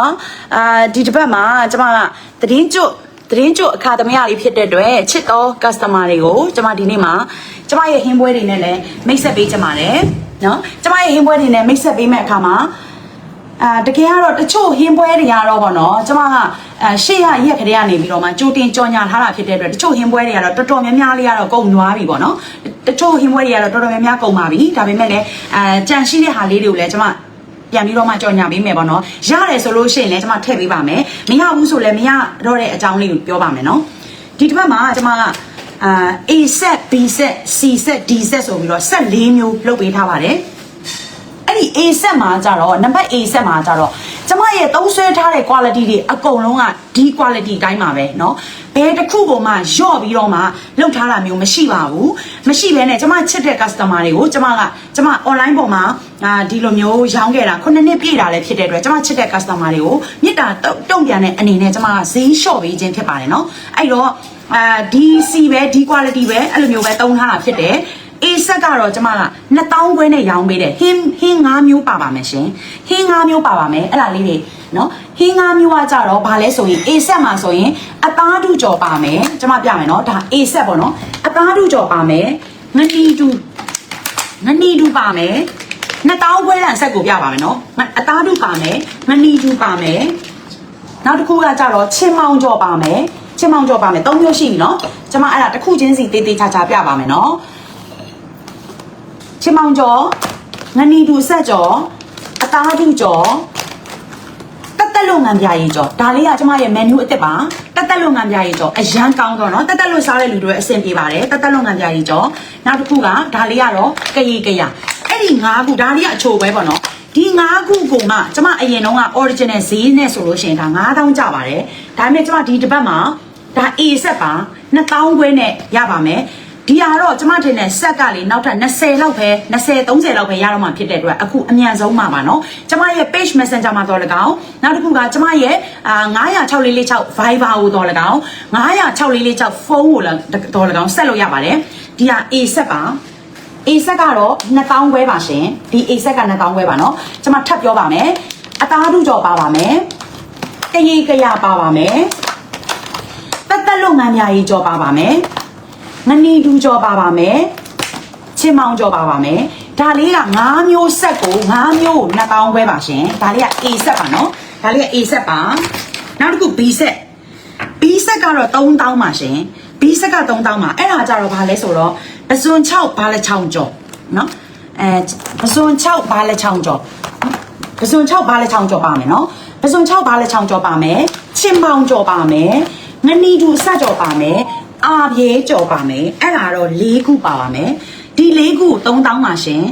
နော်အာဒီတစ်ပတ်မှာကျမကသတင်းကျွတ်သတင်းကျွတ်အခါသမယလေးဖြစ်တဲ့အတွက်ချစ်တော် customer တွေကိုကျမဒီနေ့မှာကျမရဲ့ဟင်းပွဲတွေနဲ့လည်းမိတ်ဆက်ပေးချင်ပါတယ်နော်ကျမရဲ့ဟင်းပွဲတွေနဲ့မိတ်ဆက်ပေးမဲ့အခါမှာအာတကယ်ကတော့တချို့ဟင်းပွဲတွေကတော့ဗောနော်ကျမကအာရှေ့ရရက်ခရေကနေပြီးတော့မှကြိုတင်ကြော်ညာထားတာဖြစ်တဲ့အတွက်တချို့ဟင်းပွဲတွေကတော့တော်တော်များများလေးကတော့ကုန်သွားပြီဗောနော်တချို့ဟင်းပွဲတွေကတော့တော်တော်များများကုန်ပါပြီဒါပေမဲ့လည်းအာကြံရှိတဲ့ဟာလေးတွေကိုလည်းကျမ ပြန်ပြီးတော့မှကြော်ညာပေးမယ်ပေါ့နော်ရတယ်ဆိုလို့ရှိရင်လည်းကျွန်မထည့်ပေးပါမယ်မရဘူးဆိုလည်းမရတော့တဲ့အကြောင်းလေးကိုပြောပါမယ်နော်ဒီတစ်ပတ်မှာကျွန်မကအာ A set B set C set D set ဆိုပြီးတော့ set ၄မျိုးလုပ်ပေးထားပါတယ်အဲ့ဒီ A set မှာကြတော့နံပါတ် A set မှာကြတော့ကျမ ရဲ့သုံးဆွဲထားတဲ့ quality တွေအကုန်လုံးကဒီ quality အတိုင်းပါပဲเนาะဘယ်တစ်ခုကိုမှယော့ပြီးတော့မှလောက်ထားတာမျိုးမရှိပါဘူးမရှိဘဲနဲ့ကျမချစ်တဲ့ customer တွေကိုကျမကကျမ online ပေါ်မှာအာဒီလိုမျိုးရောင်းခဲ့တာခုနှစ်နှစ်ပြည့်တာလည်းဖြစ်တဲ့အတွက်ကျမချစ်တဲ့ customer တွေကိုမြစ်တာတုံတုံ့ပြန်တဲ့အနေနဲ့ကျမကဈေးလျှော့ပေးခြင်းဖြစ်ပါတယ်เนาะအဲ့တော့အာဒီ C ပဲဒီ quality ပဲအဲ့လိုမျိုးပဲသုံးထားတာဖြစ်တယ် A set ကတော့ကျမက2000ခွဲနဲ့ရောင်းပေးတယ်ဟင်းဟင်း5မျိုးပါပါမယ်ရှင်ဟင်း5မျိုးပါပါမယ်အဲ့ဒါလေးတွေ နော်ဟင်း5မျိုးကကြတော့ဘာလဲဆိုရင် A set မှာဆိုရင်အသားတူကြော်ပါမယ်ကျမပြမယ်နော်ဒါ A set ပေါ့နော်အသားတူကြော်ပါမယ်ငနီတူငနီတူပါမယ်2000ခွဲတန်ဆက်ကိုပြပါမယ်နော်အသားတူပါမယ်ငနီတူပါမယ်နောက်တစ်ခုကကြတော့ချင်းမောင်ကြော်ပါမယ်ချင်းမောင်ကြော်ပါမယ်၃မျိုးရှိပြီနော်ကျမအဲ့ဒါတစ်ခုချင်းစီတေးသေးချာချာပြပါမယ်နော်ချင်းမောင်ကျော်ငနီတူဆက်ကျော်အသားတူကျော် သက်လုံငံပြရည်ကြော်ဒါလေးကကျမရဲ့ menu အစ်စ်ပါတက်တက်လုံငံပြရည်ကြော်အရန်ကောင်းတော့နော်တက်တက်လုံစားတဲ့လူတွေအဆင်ပြေပါတယ်တက်တက်လုံငံပြရည်ကြော်နောက်တစ်ခုကဒါလေးကတော့ကရေကရအဲ့ဒီ၅ခုဒါလေးကအချိုပဲပေါ့နော်ဒီ၅ခုကိုမှကျမအရင်တုန်းက original ဈေးနဲ့ဆိုလို့ရှိရင်ဒါ9000ကျပါတယ်ဒါပေမဲ့ကျမဒီတစ်ပတ်မှာဒါ A ဆက်ပါ2000ခွဲနဲ့ရပါမယ် ဒီဟာတော့ကျမထင်တယ်ဆက်ကလေနောက်ထပ်20လောက်ပဲ20 30လောက်ပဲရတော့မှဖြစ်တဲ့အတွက်အခုအမြန်ဆုံးမှာပါနော်ကျမရဲ့ page messenger မှာတော့လကောင်းနောက်တစ်ခုကကျမရဲ့အာ9006446 Viber ကိုတော့လကောင်း9006446ဖုန်းကိုလည်းတော့လကောင်းဆက်လို့ရပါတယ်ဒီဟာ A ဆက်ပါ A ဆက်ကတော့2000ခွဲပါရှင်ဒီ A ဆက်က2000ခွဲပါနော်ကျမထပ်ပြောပါမယ်အသားတူကြော်ပါပါမယ်တရေကရပါပါမယ်တက်တက်လုပ်ငန်းများကြီးကြော်ပါပါမယ် ငနီတူကြော်ပါပါမယ်ချင်းမောင်ကြော်ပါပါမယ်ဒါလေးက5မျိုးဆက်ကို5မျိုး2000ခွဲပါရှင်ဒါလေးက A ဆက်ပါနော်ဒါလေးက A ဆက်ပါနောက်တစ်ခု B ဆက် B ဆက်ကတော့3000ပါရှင် B ဆက်က3000ပါအဲ့ဒါကြတော့ဘာလဲဆိုတော့ပစွန်6ဘာလဲ6ကြော်နော်အဲပစွန်6ဘာလဲ6ကြော်ပစွန်6ဘာလဲ6ကြော်ပါမယ်နော်ပစွန်6ဘာလဲ6ကြော်ပါမယ်ချင်းပေါင်ကြော်ပါမယ်ငနီတူဆက်ကြော်ပါမယ် အာပြေကြော်ပါမယ်အဲ့ဒါတော့၄ခုပါပါမယ်ဒီ၄ခု3000ပါရှင်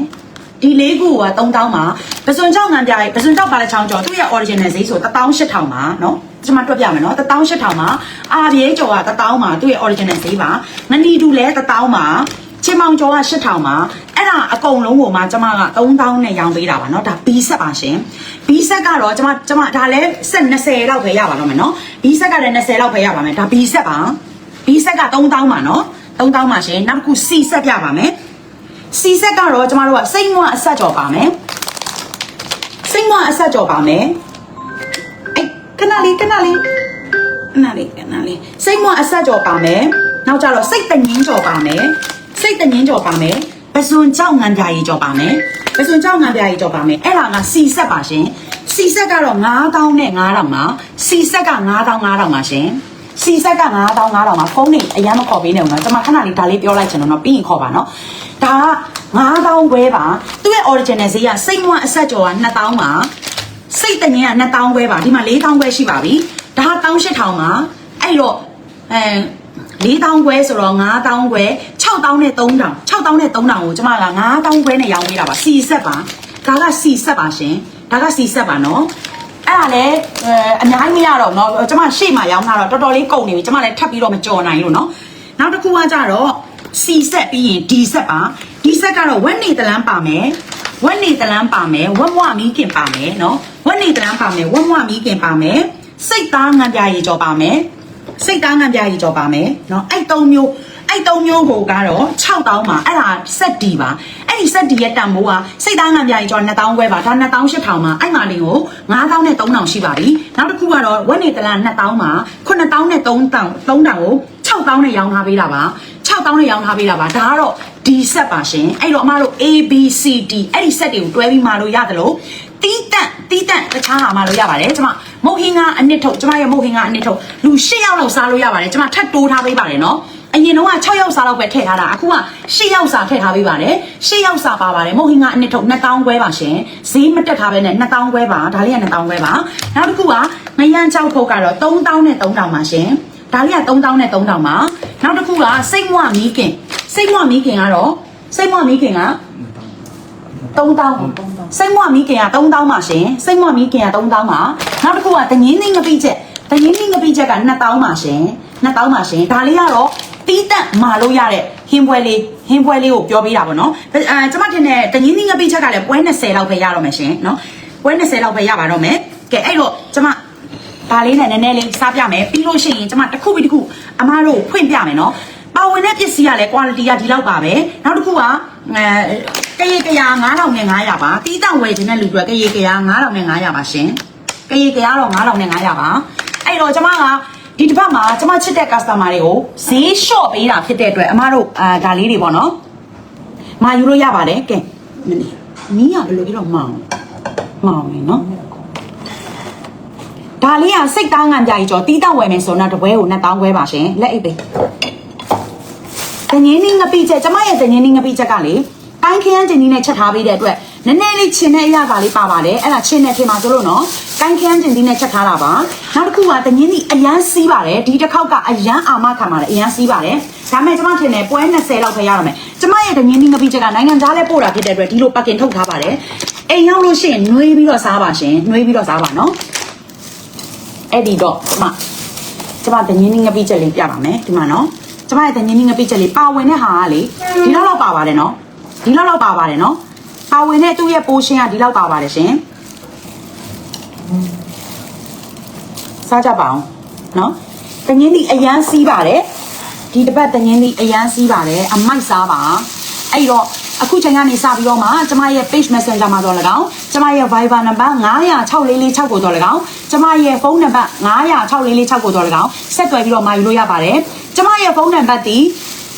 ဒီလေးခုက3000ပါပစွန်6ငံပြရေးပစွန်6ပါလဲ6ကျော်သူ့ရဲ့ original ဈေးဆို18000ပါเนาะကျွန်မတွက်ပြမယ်เนาะ18000ပါအာပြေကျော်က1000ပါသူ့ရဲ့ original ဈေးပါငနီတူလဲ1000ပါချင်းမောင်ကျော်က8000ပါအဲ့ဒါအကုန်လုံးကိုမှကျွန်မက3000နဲ့ရောင်းပေးတာပါเนาะဒါ B ဆက်ပါရှင် B ဆက်ကတော့ကျွန်မကျွန်မဒါလဲဆက်20လောက်ပဲရပါတော့မယ်เนาะ B ဆက်ကလည်း20လောက်ပဲရပါမယ်ဒါ B ဆက်ပါ B ဆက်က3000ပါနော်3000ပါရှင်နောက်တစ်ခု C ဆက်ပြပါမယ် C ဆက်ကတော့ကျမတို့ကစိတ်မွအဆက်ကြော်ပါမယ်စိတ်မွအဆက်ကြော်ပါမယ်အေးခဏလေးခဏလေးခဏလေးခဏလေးစိတ်မွအဆက်ကြော်ပါမယ်နောက်ကြတော့စိတ်တငင်းကြော်ပါမယ်စိတ်တငင်းကြော်ပါမယ်ပစွန်ကြောက်ငန်ပြာကြီးကြော်ပါမယ်ပစွန်ကြောက်ငန်ပြာကြီးကြော်ပါမယ်အဲ့ဒါက C ဆက်ပါရှင် C ဆက်ကတော့9000နဲ့9000ပါ C ဆက်က9000 9000ပါရှင် စီဆက်က9000 9000မှာဖုန်းနေအရင်မခေါ်ပေးနဲ့ဦးနော်ကျွန်မခဏလေးဒါလေးပြောလိုက်ချင်တော့နော်ပြီးရင်ခေါ်ပါနော်ဒါက9000ခွဲပါသူ့ရဲ့ original ဈေးကစိတ်မွအဆက်ကျော်က2000ပါစိတ်တငင်းက2000ခွဲပါဒီမှာ4000ခွဲရှိပါပြီဒါ18000ပါအဲ့တော့အဲ4000ခွဲဆိုတော့9000ခွဲ6000နဲ့3000 6000နဲ့3000ကိုကျွန်မက9000ခွဲနဲ့ရောင်းပေးတာပါစီဆက်ပါဒါကစီဆက်ပါရှင်ဒါကစီဆက်ပါနော် အဲ့ဒါလည်းအဲအများကြီးမရတော့เนาะကျွန်မရှေ့မှာရောင်းတာတော့တော်တော်လေးကုန်နေပြီကျွန်မလည်းထပ်ပြီးတော့မကြော်နိုင်လို့เนาะနောက်တစ်ခုကကြတော့ C ဆက်ပြီးရင် D ဆက်ပါ D ဆက်ကတော့ဝက်နေတလန်းပါမယ်ဝက်နေတလန်းပါမယ်ဝက်မွမီးခင်ပါမယ်เนาะဝက်နေတလန်းပါမယ်ဝက်မွမီးခင်ပါမယ်စိတ်သားငံပြားရီကြော်ပါမယ်စိတ်သားငံပြားရီကြော်ပါမယ်เนาะအဲ့၃မျိုး အဲ့၃မျိုးကိုကတော့6000ပါအဲ့ဒါ set D ပါအဲ့အဲ့ဒီဆက်ဒီရဲ့တန်မိုးကစိတ်သားငံပြာကြီးကျော်2000ခွဲပါဒါ2800မှာအဲ့မာလင်းကို9000နဲ့3000ရှိပါပြီနောက်တစ်ခုကတော့ဝက်နေတလန်2000မှာ9000နဲ့3000 3000ကို6000နဲ့ရောင်းထားပေးတာပါ6000နဲ့ရောင်းထားပေးတာပါဒါကတော့ဒီဆက်ပါရှင်အဲ့တော့အမတို့ A B C D အဲ့ဒီဆက်တွေကိုတွဲပြီးမာလို့ရတယ်လို့တီးတန့်တီးတန့်တခြားဟာမာလို့ရပါတယ်ကျမမုတ်ဟင်းကအနှစ်ထုတ်ကျမရဲ့မုတ်ဟင်းကအနှစ်ထုတ်လူ၈ယောက်လောက်စားလို့ရပါတယ်ကျမထပ်တိုးထားပေးပါတယ်နော် အရင်တော့6ရောက်စားလောက်ပဲထည့်ထားတာအခုက10ရောက်စားထည့်ထားပေးပါတယ်10ရောက်စားပါပါတယ်မဟုတ်ဟင်းကအနှစ်ထုတ်2000ခွဲပါရှင်ဈေးမတက်ထားပဲနဲ့2000ခွဲပါဒါလေးက2000ခွဲပါနောက်တစ်ခုကငရမ်း6ဖုတ်ကတော့3000နဲ့3000ပါရှင်ဒါလေးက3000နဲ့3000ပါနောက်တစ်ခုကစိတ်မွမီးခင်စိတ်မွမီးခင်ကတော့စိတ်မွမီးခင်က3000စိတ်မွမီးခင်က3000ပါရှင်စိတ်မွမီးခင်က3000ပါနောက်တစ်ခုကတငင်းသိငပိချက်တငင်းသိငပိချက်က2000ပါရှင်2000ပါရှင်ဒါလေးကတော့ တီးတက်မာလို့ရတဲ့ဟင်းပွဲလေးဟင်းပွဲလေးကိုပြောပေးတာပေါ့နော်အဲကျွန်မထင်တယ်တငင်းင်းငပိချက်ကလည်းပွဲ20လောက်ပဲရတော့မယ်ရှင်နော်ပွဲ20လောက်ပဲရပါတော့မယ်ကဲအဲ့တော့ကျွန်မဒါလေးနဲ့နည်းနည်းလေးစားပြမယ်ပြီးလို့ရှိရင်ကျွန်မတစ်ခုပြီးတစ်ခုအမားတို့ဖွင့်ပြမယ်နော်ပါဝင်တဲ့ပစ္စည်းကလည်း quality ကဒီလောက်ပါပဲနောက်တစ်ခုကအဲကရေကရာ9000နဲ့900ပါတီးတက်ဝယ်ခြင်းတဲ့လူတွေကရေကရာ9000နဲ့900ပါရှင်ကရေကရာတော့9000နဲ့900ပါအဲ့တော့ကျွန်မက ဒီတစ်ပတ်မှာကျမချစ်တဲ့ customer တွေကိုဈေးလျှော့ပေးတာဖြစ်တဲ့အတွက်အမတို့အာဒါလေးတွေပေါ့နော်မာယူလို့ရပါတယ်ကဲမင်းနီးရဘယ်လိုဖြစ်တော့မောင်မောင်နေနော်ဒါလေးကစိတ်သားငံပြကြီးကျော်တီးတောက်ဝယ်မယ်ဆိုတော့တပွဲကို2000ခွဲပါရှင်လက်အိတ်ပေးတငင်းင်းငပိချက်ကျမရဲ့တငင်းင်းငပိချက်ကလေတိုင်းခရမ်းကျင်ကြီးနဲ့ချက်ထားပေးတဲ့အတွက် နည်းနည်းလေးချင်းတဲ့အရာကလေးပါပါတယ်အဲ့ဒါချင်းနဲ့ထင်ပါဆိုလို့နော်တိုင်းခရမ်းကျင်ကြီးနဲ့ချက်ထားတာပါနောက်တစ်ခုကတငင်းကြီးအရန်စီးပါတယ်ဒီတစ်ခေါက်ကအရန်အာမခံပါတယ်အရန်စီးပါတယ်ဒါမဲ့ကျမထင်တယ်ပွဲ20လောက်ပဲရတော့မယ်ကျမရဲ့တငင်းကြီးငပိချက်ကနိုင်ငံသားလဲပို့တာဖြစ်တဲ့အတွက်ဒီလိုပတ်ကင်ထုတ်ထားပါတယ်အိမ်ရောက်လို့ရှိရင်နှွေးပြီးတော့စားပါရှင်နှွေးပြီးတော့စားပါနော်အဲ့ဒီတော့ကျမကျမတငင်းင်းငပိချက်လေးပြပါမယ်ဒီမှာနော်ကျမရဲ့တငင်းင်းငပိချက်လေးပါဝင်တဲ့ဟာကလေဒီလောက်လောက်ပါပါတယ်နော်ဒီလောက်လောက်ပါပါတယ်နော် ပါဝင်တဲ့သူ့ရဲ့ပိုးရှင်းကဒီလောက်ပါပါတယ်ရှင်စားကြပါအောင်နော်တငင်းဒီအရန်စီးပါတယ်ဒီတစ်ပတ်တငင်းဒီအရန်စီးပါတယ်အမိုက်စားပါအဲ့တော့အခုချိန်ကနေစပြီးတော့မှကျမရဲ့ page messenger မှာတော့၎င်းကျမရဲ့ viber နံပါတ်96446ကိုတော့၎င်းကျမရဲ့ဖုန်းနံပါတ်96446ကိုတော့၎င်းဆက်သွယ်ပြီးတော့မှာယူလို့ရပါတယ်ကျမရဲ့ဖုန်းနံပါတ်ဒီ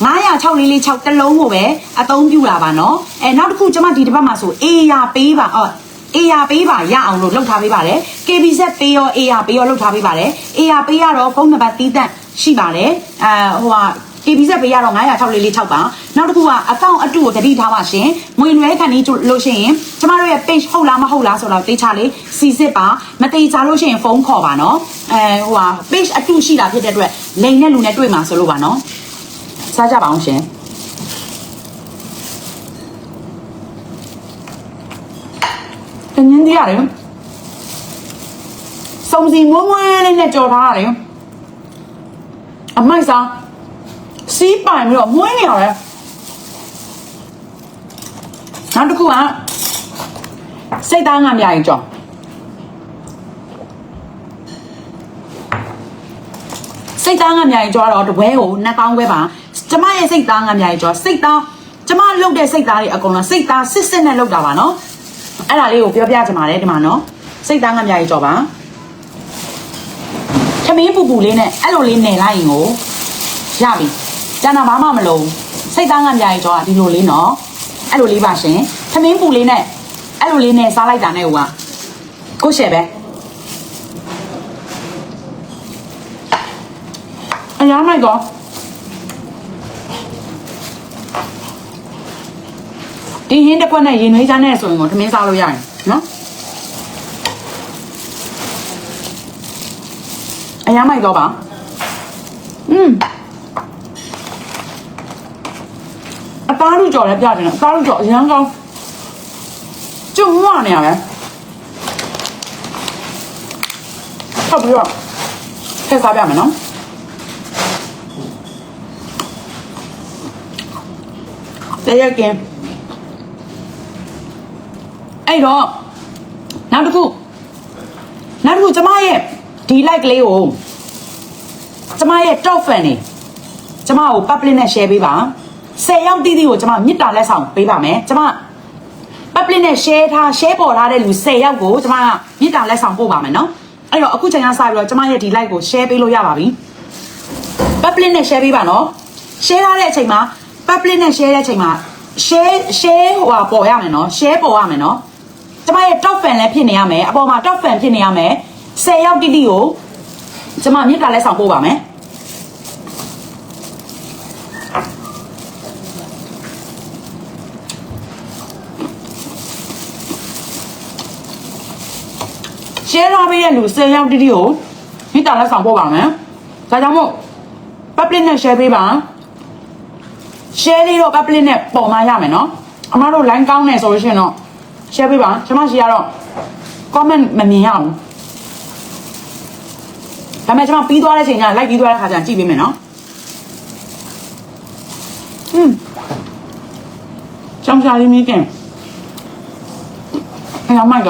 90646တလုံးကိုပဲအသုံးပြုတာပါနော်အဲနောက်တစ်ခုကျွန်မဒီတစ်ပတ်မှာဆိုအေးရပေးပါအော်အေးရပေးပါရအောင်လို့လုပ်ထားပေးပါတယ် KBZ ပေးရောအေးရပေးရောလုပ်ထားပေးပါတယ်အေးရပေးရတော့ဖုန်းနံပါတ်တီးတန့်ရှိပါတယ်အဲဟိုဟာ KBZ ပေးရတော့90646ပါနောက်တစ်ခုကအကောင့်အတုကိုတတိထားပါရှင်ငွေလွှဲခံနေလို့ရှိရင်ကျမတို့ရဲ့ page ဟုတ်လားမဟုတ်လားဆိုတော့သိချလေးစီစစ်ပါမသိချလို့ရှိရင်ဖုန်းခေါ်ပါနော်အဲဟိုဟာ page အတုရှိတာဖြစ်တဲ့အတွက်လိန်နဲ့လူနဲ့တွေ့မှာဆိုလို့ပါနော် စားကြပါအောင်ရှင်တငင်းကြီးရတယ်စုံစီမွန်းမွန်းလေးနဲ့ကြော်ထားရတယ်အမိုက်စားစီးပိုင်ပြီးတော့မွေးနေရတယ်နောက်တစ်ခုကစိတ်သားငါများရင်ကြော်စိတ်သားငါများရင်ကြော်တော့တပွဲကို2000ခွဲပါ ကျမရဲ့စိတ်သားငါများရင်ကြော်စိတ်သားကျမလုတ်တဲ့စိတ်သားတွေအကုန်လုံးစိတ်သားစစ်စစ်နဲ့လုတ်တာပါနော်အဲ့ဒါလေးကိုပြောပြချင်ပါတယ်ဒီမှာနော်စိတ်သားငါများရင်ကြော်ပါသမင်းပူပူလေးနဲ့အဲ့လိုလေးနယ်လိုက်ရင်ကိုရပြီကျန်တာဘာမှမလုံးစိတ်သားငါများရင်ကြော်တာဒီလိုလေးနော်အဲ့လိုလေးပါရှင်သမင်းပူလေးနဲ့အဲ့လိုလေးနဲ့စားလိုက်တာနဲ့ဟိုကကိုရှယ်ပဲအများမိုက်တော့ ဒီဟင်းတစ်ခွက်နဲ့ရင်နှွေးချမ်းနဲ့ဆိုရင်ကိုသမင်းစားလို့ရတယ်နော်အများမိုက်တော့ပါอืมအသားလူကြော်လည်းပြတယ်နော်အသားလူကြော်အရန်ကောင်းကျုံမွနေရပဲဟုတ်ပြီတော့ထည့်စားပြမယ်နော်တရက်ကင် အဲ့တော့နောက်တစ်ခုနောက်တစ်ခုကျမရဲ့ဒီ like လေးကိုကျမရဲ့ top fan နေကျမကို public နဲ့ share ပေးပါ10ယောက်တိတိကိုကျွန်မမြစ်တာလက်ဆောင်ပေးပါမယ်ကျွန်မ public နဲ့ share ထား share ပေါ်ထားတဲ့လူ10ယောက်ကိုကျွန်မမြစ်တာလက်ဆောင်ပို့ပါမယ်နော်အဲ့တော့အခုချိန်ကစပြီးတော့ကျွန်မရဲ့ဒီ live ကို share ပေးလို့ရပါပြီ public နဲ့ share ပေးပါနော် share ထားတဲ့အချိန်မှာ public နဲ့ share တဲ့အချိန်မှာ share share ဟိုဟာပေါ်ရမယ်နော် share ပေါ်ရမယ်နော် ကျွန်မရဲ့ top fan လည်းဖြစ်နေရမယ်အပေါ်မှာ top fan ဖြစ်နေရမယ်10ယောက်တိတိကိုကျွန်မမြစ်တာလက်ဆောင်ပို့ပါမယ် share ထားပေးတဲ့လူ10ယောက်တိတိကိုမိတာလက်ဆောင်ပို့ပါမယ်။ဒါကြောင့်မို့ public နဲ့ share ပေးပါ share လေးတော့ public နဲ့ပေါ်มาရမယ်နော်။အမတို့ line ကောင်းနေဆိုလို့ရှိရင်တော့ share ပေးပါကျွန်မရှိရတော့ comment မမြင်ရအောင်ဒါပေမဲ့ကျွန်မပြီးသွားတဲ့ချိန်ကျ like ပြီးသွားတဲ့ခါကျကြည့်ပေးမယ်နော်ဟွန်းချောင်းချာလေးမိခင်哎呀，麦哥，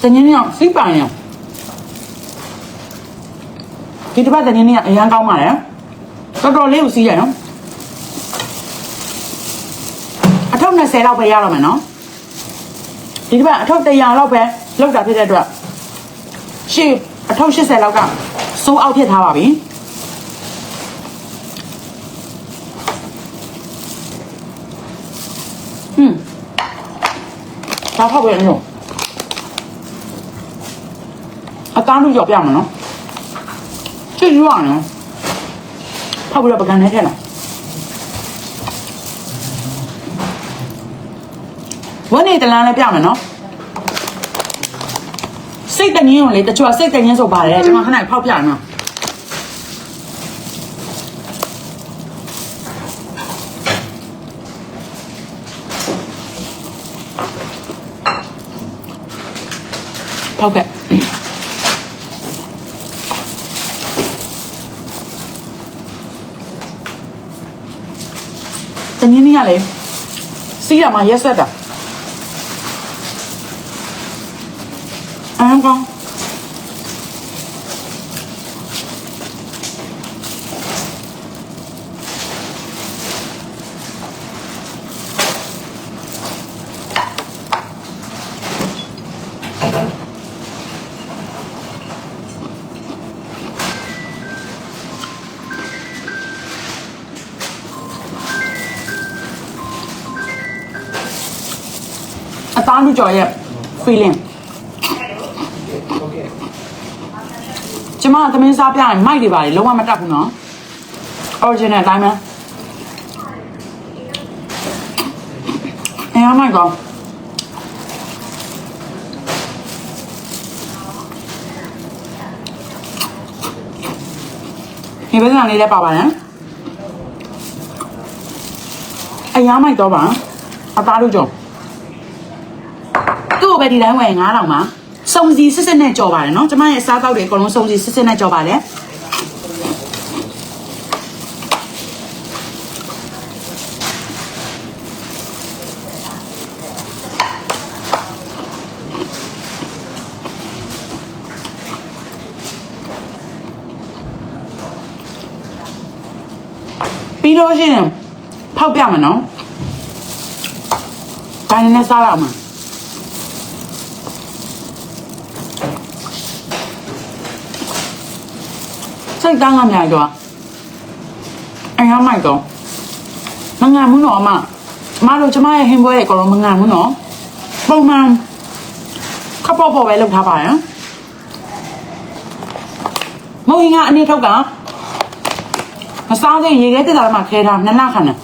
怎样样？谁办呀？ဒီတစ်ပတ်တနင်္လာနေ့အရန်ကောင်းပါလေတော်တော်လေးကိုစီးရအောင် 120လောက်ပဲရတော့မယ်နော်ဒီတစ်ပတ်အထုပ်100လောက်ပဲလောက်တာဖြစ်တဲ့အတွက်ရှေ့အထုပ်80လောက်ကစိုးအောက်ဖြစ်ထားပါပြီอืมဒါဖောက်ပဲနော်အသားလို့ကြော်ပြမှာနော်ချစ်ရွာနော်ဖောက်ပြီးတော့ပကံထဲထည့်လိုက် ဝန်းနေတလန်းလည်းပြမယ်နော်စိတ်တငင်းကိုလေတချို့ကစိတ်တငင်းဆိုပါတယ်ကျွန်တော်ခဏဖောက်ပြရနော်ဖောက်ခဲ့တငင်းကြီးကလေစီးရမှာရက်ဆက်တာ အသားလူကြော်ရဲ့ feeling ကျမကသမင်းစားပြရင်မိုက်တွေပါလေလုံးဝမတက်ဘူးနော် original အတိုင်းပဲအဲအမိုက်ကောဒီဘက်ကလေးလည်းပါပါတယ်အရာမိုက်တော့ပါအသားလူကြော်သူ့ကို ပဲဒီတိုင်းဝင်9000မှာစုံစီစစ်စစ်နဲ့ကြော်ပါတယ်နော်ကျမရဲ့အစားတောက်တွေအကုန်လုံးစုံစီစစ်စစ်နဲ့ကြော်ပါတယ်ပြီးတော့ရှရင်ဖောက်ပြမယ်နော်ဒါနဲ့စားရအောင်မှာ စိတ်တန်းကများကြောအရင်မိုက်တော့မငါမှုနော်အမအမတို့ကျမရဲ့ဟင်းပွဲရဲ့အကုန်လုံးမငါမှုနော်ပုံမှန်ခပ်ပေါ်ပေါ်ပဲလုပ်ထားပါရဲ့မဟုတ်ရင်ကအနည်းထောက်ကမစားတဲ့ရေခဲတက်တာမှခဲထားနှစ်လခန့်နဲ့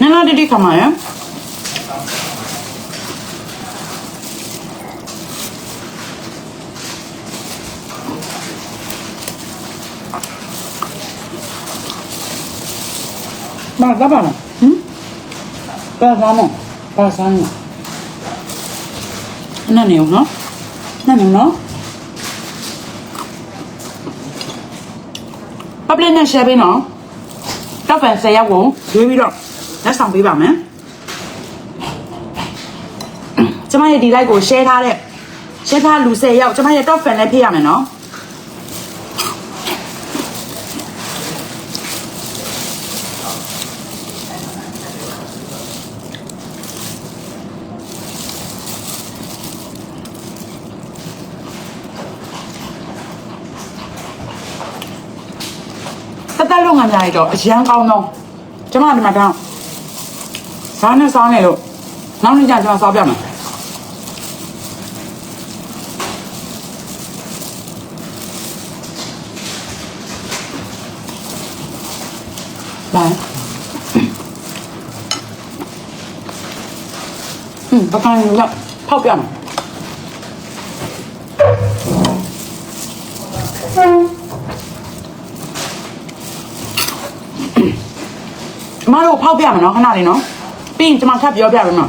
နှစ်လတိတိခါမှာရဲ့ ဘာကပါလဲဟမ်ဘာစားမဘာစားမနနေဦးနော်နနေဦးနော် public နဲ့ share ပေးနော်တော့ဖန်10ရောက်ကိုရွေးပြီးတော့လက်ဆောင်ပေးပါမယ်ကျမရဲ့ဒီ like ကို share ထားတဲ့ share ထားလူ10ရောက်ကျမရဲ့ top fan လည်းဖြစ်ရမယ်နော် ပြားကြီးတော့အရန်ကောင်းတော့ကျမဒီမှာတော့ဇာနဲ့စောင်းနေလို့နောက်နေ့ကျကျမစောင်းပြမယ်ဘာอืมပကံရဖောက်ပြမယ် ကျမတို့ဖောက်ပြမယ်နော်ခဏလေးနော်ပြီးရင်ကျမထပ်ပြောပြပေးမယ်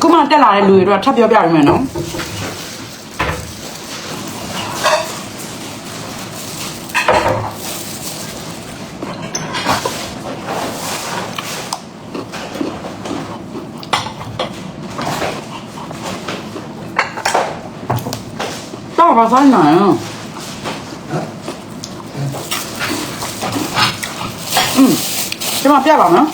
ခုမှတက်လာတဲ့လူတွေတော့ထပ်ပြောပြပေးမယ်နော်တော့ဘာဆိုင်နေလဲอืม ကျမပြပါမယ်နော်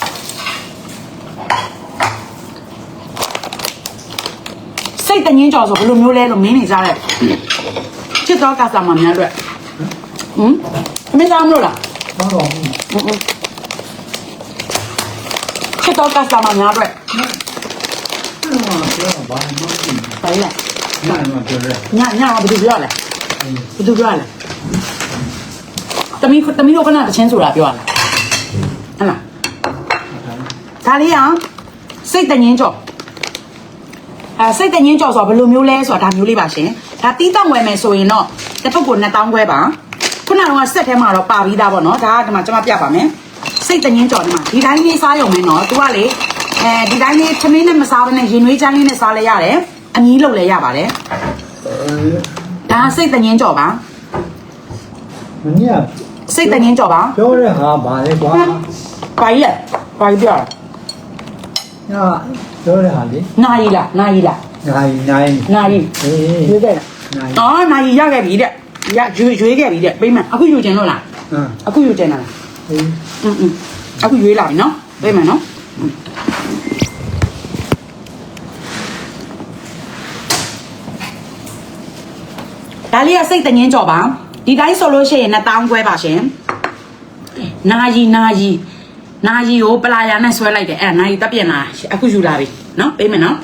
စိတ်တငင်းကြော်ဆိုဘယ်လိုမျိုးလဲလို့မင်းနေကြတဲ့ချစ်တော်ကစားမများအတွက်ဟမ်မင်းသားမလို့လားဘာတော့ဟမ်ဟမ်ချစ်တော်ကစားမများအတွက်အဲ့တော့ပြောတာဘာမှမသိဘူးဘာလဲ။နားမှာပြောတယ်ညညကဘယ်သူပြောလဲဘယ်သူပြောလဲတမီးတမီးတို့ကနာတချင်းဆိုတာပြောရလားဟမ်လား ဒါလေးကစိတ်တငင်းကြော်အဲစိတ်တငင်းကြော်ဆိုတော့ဘယ်လိုမျိုးလဲဆိုတာဒါမျိုးလေးပါရှင်ဒါတီးတောင်ဝယ်မယ်ဆိုရင်တော့တစ်ထုပ်ကို2000ခွဲပါခုနကတော့ဆက်ထဲမှာတော့ပါပြီးသားပေါ့နော်ဒါကဒီမှာကျွန်မပြပါမယ်စိတ်တငင်းကြော်ဒီမှာဒီတိုင်းလေးစားရုံနဲ့နော်သူကလေအဲဒီတိုင်းလေးသမင်းနဲ့မစားဘဲနဲ့ရင်နွေးချမ်းလေးနဲ့စားလဲရတယ်အမီးလုပ်လဲရပါတယ်။အဲဒါကစိတ်တငင်းကြော်ပါမင်းကစိတ်တငင်းကြော်ပါပြောတဲ့ဟာဘာလဲကွာပါကြီးလက်ပါ ကြီးပြောတာ ။ညာပြောတဲ့ဟာလေ နာရီလားနာရီလား ။နိုင်နိုင် နာရီ အေး ရွေးခဲ့လား နိုင် อ๋อนายีရခဲ့ပြီတဲ့ရရွေရွေခဲ့ပြီတဲ့ပြိမအခုယူကျင်လို့လား အင်း အခုယူကျင်တာလား အေး อืมอืมအခုရွေလာပြီနော်ပြိမနော်อืมဒါလေးကစိတ်တငင်းကြော်ပါဒီတိုင်းဆိုလို့ရှိရင်2000ခွဲပါရှင်နာယီနာယီ နာယီကိုပလာယာနဲ့ဆွဲလိုက်တယ်အဲ့ဒါနာယီတက်ပြန်လာအခုယူလာပြီနော်ပြိမနော်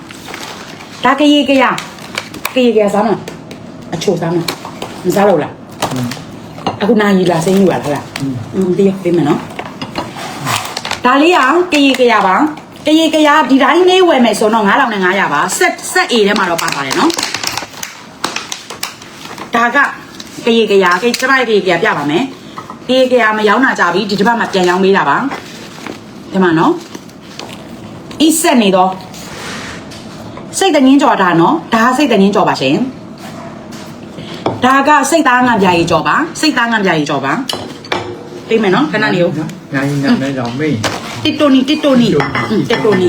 ဒါကရေကရကရေကရစားမလားအချိုစားမလားမစားလို့လားအခုနာရီလာစိမ့်ယူပါလားလားอืมတရက်ပေးမယ်နော်ဒါလေးကကရေကရပါကရေကရဒီတိုင်းလေးဝယ်မယ်ဆိုတော့9000နဲ့900ပါဆက်ဆက် A ထဲမှာတော့ပါပါတယ်နော်ဒါကကရေကရကကျမရဲ့ကရေကရပြပါမယ်ကရေကရမရောင်းတာကြပြီဒီတစ်ပတ်မှာပြန်ရောင်းပေးတာပါ ဒီမှာနော်ဤဆက်နေတော့စိတ်တငင်းကြော်တာနော်ဒါကစိတ်တငင်းကြော်ပါရှင်ဒါကစိတ်သားငံပြာကြီးကြော်ပါစိတ်သားငံပြာကြီးကြော်ပါသိမယ်နော်ခဏနေဦးနိုင်နိုင်နိုင်တော့မင်းတစ်တိုနီတစ်တိုနီอืมတစ်တိုနီ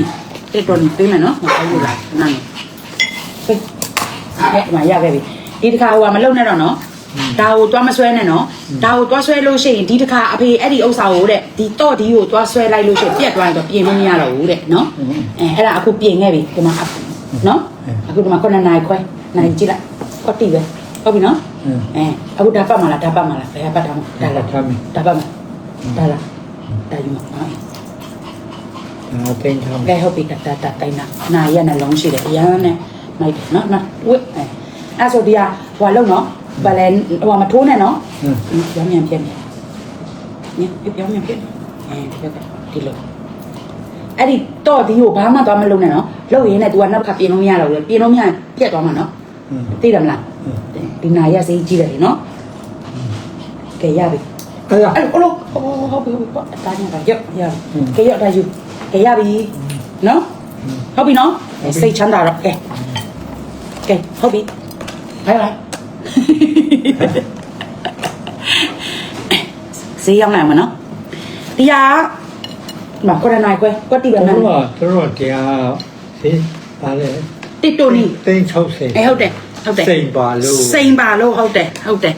တစ်တိုနီသိမယ်နော်မဟုတ်ဘူးလားခဏနေဟဲ့ဟဲ့မရခဲ့ပြီဒီတစ်ခါဟိုကမလုံနဲ့တော့နော် ဒါကိုတွားမဆွဲနဲ့နော်ဒါကိုတွားဆွဲလို့ရှိရင်ဒီတစ်ခါအဖေအဲ့ဒီဥစ္စာကိုတဲ့ဒီတော့ဒီကိုတွားဆွဲလိုက်လို့ရှိရင်ပြက်သွားရင်တော့ပြင်လို့မရတော့ဘူးတဲ့နော်အဲအဲ့ဒါအခုပြင်ခဲ့ပြီဒီမှာနော်အခုဒီမှာခုနနိုင်ခွဲနိုင်ကြည့်လိုက်ကွက်တီပဲဟုတ်ပြီနော်အင်းအဲအခုဓာတ်ပတ်မလားဓာတ်ပတ်မလားဘယ်ပတ်တာမဓာတ်လားထားပြီဓာတ်ပတ်မဓာတ်လားဓာတ်ယူမှာဟုတ်ဒါတင်ထားမကဲဟုတ်ပြီဓာတ်ဓာတ်ဓာတ်တိုင်းနာနာရနဲ့လုံးရှိတယ်အရန်နဲ့မိုက်တယ်နော်နော်ဝစ်အဲအဲ့ဆိုဒီကဟိုလုံးနော် ဗလဲဟိုမထိုးနဲ့နော်အင်းပြောင်းမြန်ပြက်နေညပြောင်းမြန်ပြက်အဲဒီကဒီလိုအဲ့ဒီတော့ဒီကိုဘာမှသွားမလုပ်နဲ့နော်လုပ်ရင်းနဲ့ तू ကနောက်တစ်ခါပြင်လို့မရတော့ဘူးပြင်လို့မရရင်ပြက်သွားမှာနော်အင်းသိတယ်မလားဒီနာရစေးကြီးတယ်လေနော်ကဲရပြီအဲ့ဒါအဲ့လိုဟုတ်ပြီဟုတ်ပြီအသားညာရောက်ရကဲရောက်တာယူကဲရပြီနော်ဟုတ်ပြီနော်စိတ်ချမ်းသာတော့ကဲကဲဟုတ်ပြီဘိုင်ဘိုင် ဈေးရောက်နိုင်မှာနော်တရားမကွရနိုင်ကွယ်ကွတိပဲနော်တို့ကတို့ကတရားဈေးပါလေတိတိုနီ360အဲဟုတ်တယ်ဟုတ်တယ်စိန်ပါလို့စိန်ပါလို့ဟုတ်တယ်ဟုတ်တယ်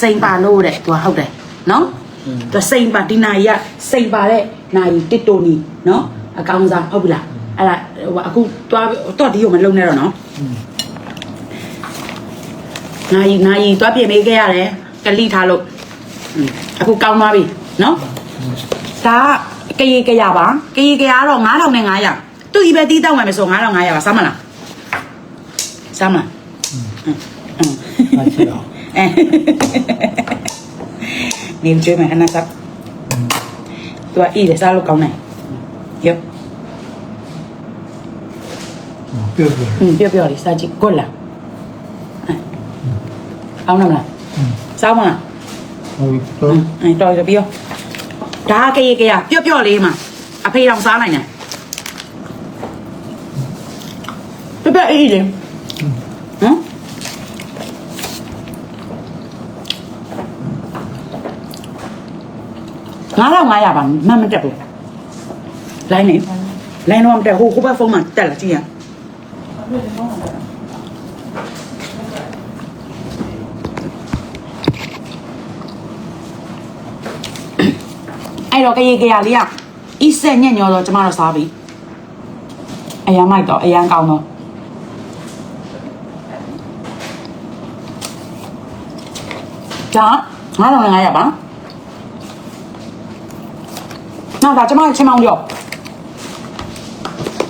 စိန်ပါလို့တဲ့သူကဟုတ်တယ်နော်သူစိန်ပါဒီနာရီကစိန်ပါတဲ့နာရီတစ်တိုနီနော်အကောင်စားဟုတ်ပြီလားအဲ့ဒါဟိုအခုသွားတော့ဒီကိုမလုံနဲ့တော့နော် နာယီနာယီသွားပြင်ပေးခဲ့ရတယ်ကလိထားလို့အခုကောင်းသွားပြီနော်ဒါကရေကြရပါကရေကြရတော့9000နဲ့900သူ့ဒီပဲတီးတောက်ဝင်မယ်ဆို9000 900ပါစမ်းမလားစမ်းမလားနေကြွေးမယ်အနာကသူကအေးတယ်စားလို့ကောင်းတယ်ရောပြောပြောပြောပြောလေးစားကြည့်ကွက်လား အောင်လားမလားစားမလားဟုတ်အတော့င်းအဲတော်ရပြောဒါကရေကရပြောပြောလေးမှာအဖေတော်စားနိုင်တယ်ပြပြအေးလေဟမ်ငါတော့900ပါမမတက်ဘူးလိုင်းနေလိုင်းတော့မတက်ဟိုဟိုဘက်ဖုန်းမှာတက်လာကြည့်ရ တော့ကရေကရလေးကအီးဆက်ညက်ညောတော့ကျမတို့စားပြီအရန်မိုက်တော့အရန်ကောင်းတော့ဒါ9500ပါနောက်ဒါကျမတို့ချင်းမောင်းကြော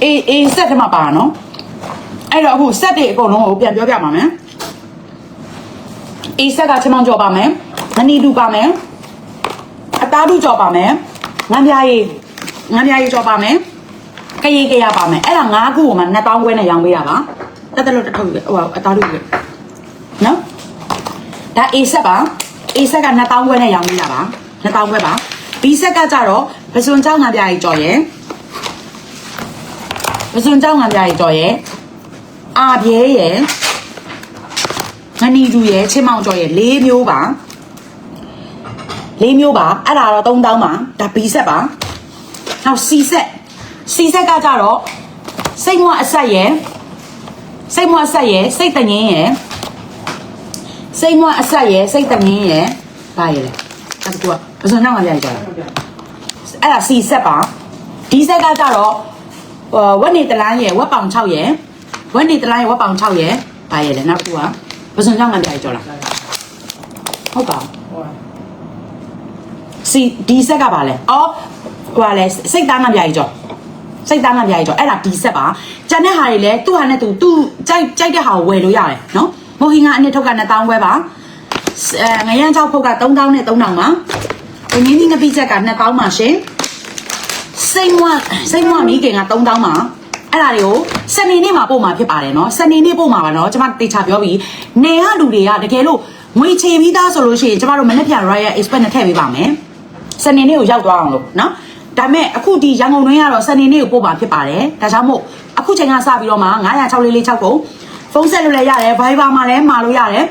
အေးအေးဆက်တမပါနော်အဲ့တော့အခုဆက်တွေအကုန်လုံးကိုပြန်ပြောပြပါမယ်အေးဆက်ကချင်းမောင်းကြောပါမယ်မနီတူပါမယ်အ သားထုကြော်ပါမယ်ငံပြားရည်ငံပြားရည်ကြော်ပါမယ်ကရေကရပါမယ်အဲ့ဒါ၅ခုကိုမှ2000ခွဲနဲ့ရောင်းပေးရပါတက်တက်လို့တစ်ထုပ်ဟိုအသားထုပဲနော်ဒါ A ဆက်ပါ A ဆက်က2000ခွဲနဲ့ရောင်းပေးရပါ2000ခွဲပါ B ဆက်ကကြတော့ပစွန်ချောင်းငံပြားရည်ကြော်ရယ်ပစွန်ချောင်းငံပြားရည်ကြော်ရယ်အာပြဲရယ်ငနီတူရယ်ချင်းမောင်ကြော်ရယ်၄မျိုးပါ လေးမျိုးပါအဲ့ဒါတော့3000ပါဒါ B ဆက်ပါနောက် C ဆက် C ဆက်ကကြတော့စိတ်မွအဆက်ရယ်စိတ်မွအဆက်ရယ်စိတ်တငင်းရယ်စိတ်မွအဆက်ရယ်စိတ်တငင်းရယ်ဘာရယ်လဲအဲ့ဒါကဘယ်ဆိုနောက်မှပြရကြလားအဲ့ဒါ C ဆက်ပါ D ဆက်ကကြတော့ဟိုဝက်နေတလိုင်းရယ်ဝက်ပေါင်6ရယ်ဝက်နေတလိုင်းရယ်ဝက်ပေါင်6ရယ်ဘာရယ်လဲနောက်တစ်ခုကဘယ်ဆိုနောက်မှပြရကြလားဟုတ်ပါဘူး စီဒီဆက်ကပါလဲအော်ဟိုပါလဲစိတ်သားငါပြားကြီးကြောစိတ်သားငါပြားကြီးကြောအဲ့ဒါဒီဆက်ပါကျန်တဲ့ဟာတွေလည်းသူ့ဟာနဲ့သူသူ့ကြိုက်ကြိုက်တဲ့ဟာကိုဝယ်လို့ရတယ်နော်မိုဟင်ကအနှစ်ထုတ်က2000ခွဲပါအဲငရမ်းချောက်ဖုတ်က3000နဲ့3000ပါအငင်းကြီးငပိချက်က2000ပါရှင်စိတ်မွစိတ်မွမိခင်က3000ပါအဲ့ဒါတွေကိုစနေနေ့မှာပို့မှာဖြစ်ပါတယ်နော်စနေနေ့ပို့မှာပါနော်ကျွန်မတေချာပြောပြီးနေရလူတွေကတကယ်လို့ငွေချေပြီးသားဆိုလို့ရှိရင်ကျွန်မတို့မနေ့ပြန် Royal Express နဲ့ထည့်ပေးပါမယ် စနေနေ့ကိုရောက်သွားအောင်လို့နော်ဒါပေမဲ့အခုဒီရန်ကုန်တွင်းကတော့စနေနေ့ကိုပို့ပါဖြစ်ပါတယ်ဒါကြောင့်မို့အခုချိန်ကစပြီးတော့မှ906လေးကိုဖုန်းဆက်လို့လည်းရတယ် Viber မှာလည်းမှာလို့ရတယ်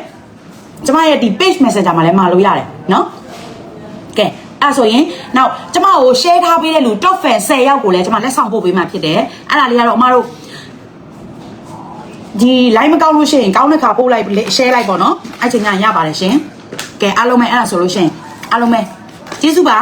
ကျမရဲ့ဒီ page messenger မှာလည်းမှာလို့ရတယ်နော်ကဲအဲ့ဆိုရင်နောက်ကျမကို share ထားပေးတဲ့လူ top fan 10ယောက်ကိုလည်းကျမလက်ဆောင်ပို့ပေးမှဖြစ်တယ်အဲ့ဒါလေးကတော့အမတို့ဒီ line မကောက်လို့ရှိရင်ကောင်းတဲ့ခါပို့လိုက် share လိုက်ပေါ့နော်အဲ့ချိန်ကရပါတယ်ရှင်ကဲအားလုံးပဲအဲ့ဒါဆိုလို့ရှိရင်အားလုံးပဲ ကျေးဇူးပါ